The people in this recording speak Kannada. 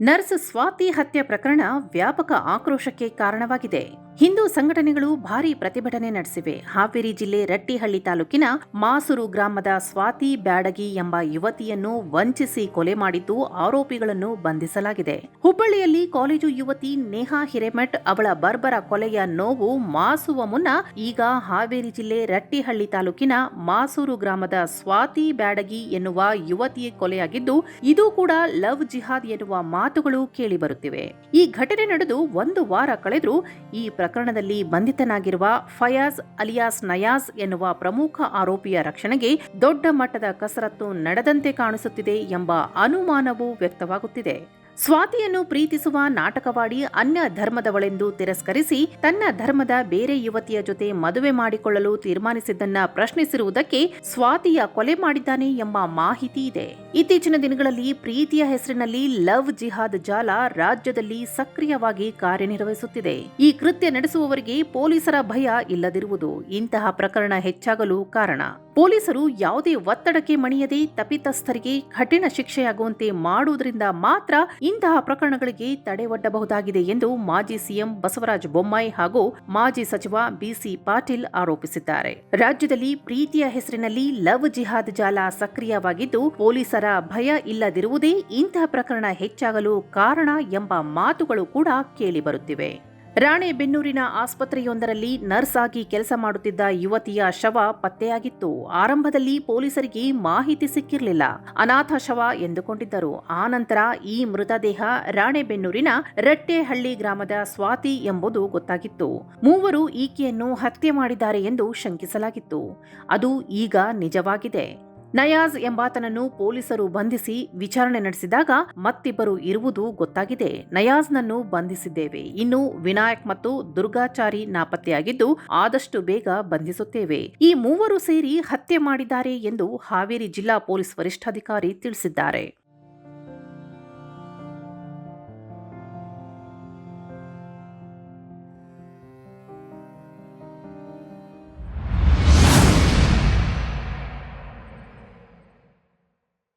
ನರ್ಸ್ ಸ್ವಾತಿ ಹತ್ಯೆ ಪ್ರಕರಣ ವ್ಯಾಪಕ ಆಕ್ರೋಶಕ್ಕೆ ಕಾರಣವಾಗಿದೆ. ಹಿಂದೂ ಸಂಘಟನೆಗಳು ಭಾರೀ ಪ್ರತಿಭಟನೆ ನಡೆಸಿವೆ. ಹಾವೇರಿ ಜಿಲ್ಲೆ ರಟ್ಟಿಹಳ್ಳಿ ತಾಲೂಕಿನ ಮಾಸೂರು ಗ್ರಾಮದ ಸ್ವಾತಿ ಬ್ಯಾಡಗಿ ಎಂಬ ಯುವತಿಯನ್ನು ವಂಚಿಸಿ ಕೊಲೆ ಮಾಡಿದ್ದು ಆರೋಪಿಗಳನ್ನು ಬಂಧಿಸಲಾಗಿದೆ. ಹುಬ್ಬಳ್ಳಿಯಲ್ಲಿ ಕಾಲೇಜು ಯುವತಿ ನೇಹಾ ಹಿರೇಮಠ್ ಅವಳ ಬರ್ಬರ ಕೊಲೆಯ ನೋವು ಮಾಸುವ ಮುನ್ನ ಈಗ ಹಾವೇರಿ ಜಿಲ್ಲೆ ರಟ್ಟಿಹಳ್ಳಿ ತಾಲೂಕಿನ ಮಾಸೂರು ಗ್ರಾಮದ ಸ್ವಾತಿ ಬ್ಯಾಡಗಿ ಎನ್ನುವ ಯುವತಿ ಕೊಲೆಯಾಗಿದ್ದು, ಇದು ಕೂಡ ಲವ್ ಜಿಹಾದ್ ಎನ್ನುವ ಮಾತುಗಳು ಕೇಳಿಬರುತ್ತಿವೆ ಈ ಘಟನೆ ನಡೆದು ಒಂದು ವಾರ ಕಳೆದರೂ ಈ ಪ್ರಕರಣದಲ್ಲಿ ಬಂಧಿತನಾಗಿರುವ ಫಯಾಜ್ ಅಲಿಯಾಸ್ ನಯಾಜ್ ಎನ್ನುವ ಪ್ರಮುಖ ಆರೋಪಿಯ ರಕ್ಷಣೆಗೆ ದೊಡ್ಡ ಮಟ್ಟದ ಕಸರತ್ತು ನಡೆದಂತೆ ಕಾಣಿಸುತ್ತಿದೆ ಎಂಬ ಅನುಮಾನವೂ ವ್ಯಕ್ತವಾಗುತ್ತಿದೆ. ಸ್ವಾತಿಯನ್ನು ಪ್ರೀತಿಸುವ ನಾಟಕವಾಡಿ ಅನ್ಯ ಧರ್ಮದವಳೆಂದು ತಿರಸ್ಕರಿಸಿ ತನ್ನ ಧರ್ಮದ ಬೇರೆ ಯುವತಿಯ ಜೊತೆ ಮದುವೆ ಮಾಡಿಕೊಳ್ಳಲು ತೀರ್ಮಾನಿಸಿದ್ದನ್ನ ಪ್ರಶ್ನಿಸಿರುವುದಕ್ಕೆ ಸ್ವಾತಿಯ ಕೊಲೆ ಮಾಡಿದ್ದಾನೆ ಎಂಬ ಮಾಹಿತಿ ಇದೆ. ಇತ್ತೀಚಿನ ದಿನಗಳಲ್ಲಿ ಪ್ರೀತಿಯ ಹೆಸರಿನಲ್ಲಿ ಲವ್ ಜಿಹಾದ್ ಜಾಲ ರಾಜ್ಯದಲ್ಲಿ ಸಕ್ರಿಯವಾಗಿ ಕಾರ್ಯನಿರ್ವಹಿಸುತ್ತಿದೆ. ಈ ಕೃತ್ಯ ನಡೆಸುವವರಿಗೆ ಪೊಲೀಸರ ಭಯ ಇಲ್ಲದಿರುವುದು ಇಂತಹ ಪ್ರಕರಣ ಹೆಚ್ಚಾಗಲು ಕಾರಣ. ಪೊಲೀಸರು ಯಾವುದೇ ಒತ್ತಡಕ್ಕೆ ಮಣಿಯದೆ ತಪ್ಪಿತಸ್ಥರಿಗೆ ಕಠಿಣ ಶಿಕ್ಷೆಯಾಗುವಂತೆ ಮಾಡುವುದರಿಂದ ಮಾತ್ರ ಇಂತಹ ಪ್ರಕರಣಗಳಿಗೆ ತಡೆ ಒಡ್ಡಬಹುದಾಗಿದೆ ಎಂದು ಮಾಜಿ ಸಿಎಂ ಬಸವರಾಜ ಬೊಮ್ಮಾಯಿ ಹಾಗೂ ಮಾಜಿ ಸಚಿವ ಬಿಸಿ ಪಾಟೀಲ್ ಆರೋಪಿಸಿದ್ದಾರೆ. ರಾಜ್ಯದಲ್ಲಿ ಪ್ರೀತಿಯ ಹೆಸರಿನಲ್ಲಿ ಲವ್ ಜಿಹಾದ್ ಜಾಲ ಸಕ್ರಿಯವಾಗಿದ್ದು, ಪೊಲೀಸರ ಭಯ ಇಲ್ಲದಿರುವುದೇ ಇಂತಹ ಪ್ರಕರಣ ಹೆಚ್ಚಾಗಲು ಕಾರಣ ಎಂಬ ಮಾತುಗಳು ಕೂಡ ಕೇಳಿಬರುತ್ತಿವೆ ರಾಣೆಬೆನ್ನೂರಿನ ಆಸ್ಪತ್ರೆಯೊಂದರಲ್ಲಿ ನರ್ಸ್ ಆಗಿ ಕೆಲಸ ಮಾಡುತ್ತಿದ್ದ ಯುವತಿಯ ಶವ ಪತ್ತೆಯಾಗಿತ್ತು. ಆರಂಭದಲ್ಲಿ ಪೊಲೀಸರಿಗೆ ಮಾಹಿತಿ ಸಿಕ್ಕಿರಲಿಲ್ಲ. ಅನಾಥ ಶವ ಎಂದುಕೊಂಡಿದ್ದರು. ಆನಂತರ ಈ ಮೃತದೇಹ ರಾಣೆಬೆನ್ನೂರಿನ ರಟ್ಟೆಹಳ್ಳಿ ಗ್ರಾಮದ ಸ್ವಾತಿ ಎಂಬುದು ಗೊತ್ತಾಗಿತ್ತು. ಮೂವರು ಈಕೆಯನ್ನು ಹತ್ಯೆ ಮಾಡಿದ್ದಾರೆ ಎಂದು ಶಂಕಿಸಲಾಗಿತ್ತು. ಅದು ಈಗ ನಿಜವಾಗಿದೆ. ನಯಾಜ್ ಎಂಬಾತನನ್ನು ಪೊಲೀಸರು ಬಂಧಿಸಿ ವಿಚಾರಣೆ ನಡೆಸಿದಾಗ ಮತ್ತಿಬ್ಬರು ಇರುವುದು ಗೊತ್ತಾಗಿದೆ. ನಯಾಜ್ನನ್ನು ಬಂಧಿಸಿದ್ದೇವೆ. ಇನ್ನು ವಿನಾಯಕ್ ಮತ್ತು ದುರ್ಗಾಚಾರಿ ನಾಪತ್ತೆಯಾಗಿದ್ದು ಆದಷ್ಟು ಬೇಗ ಬಂಧಿಸುತ್ತೇವೆ. ಈ ಮೂವರು ಸೇರಿ ಹತ್ಯೆ ಮಾಡಿದ್ದಾರೆ ಎಂದು ಹಾವೇರಿ ಜಿಲ್ಲಾ ಪೊಲೀಸ್ ವರಿಷ್ಠಾಧಿಕಾರಿ ತಿಳಿಸಿದ್ದಾರೆ.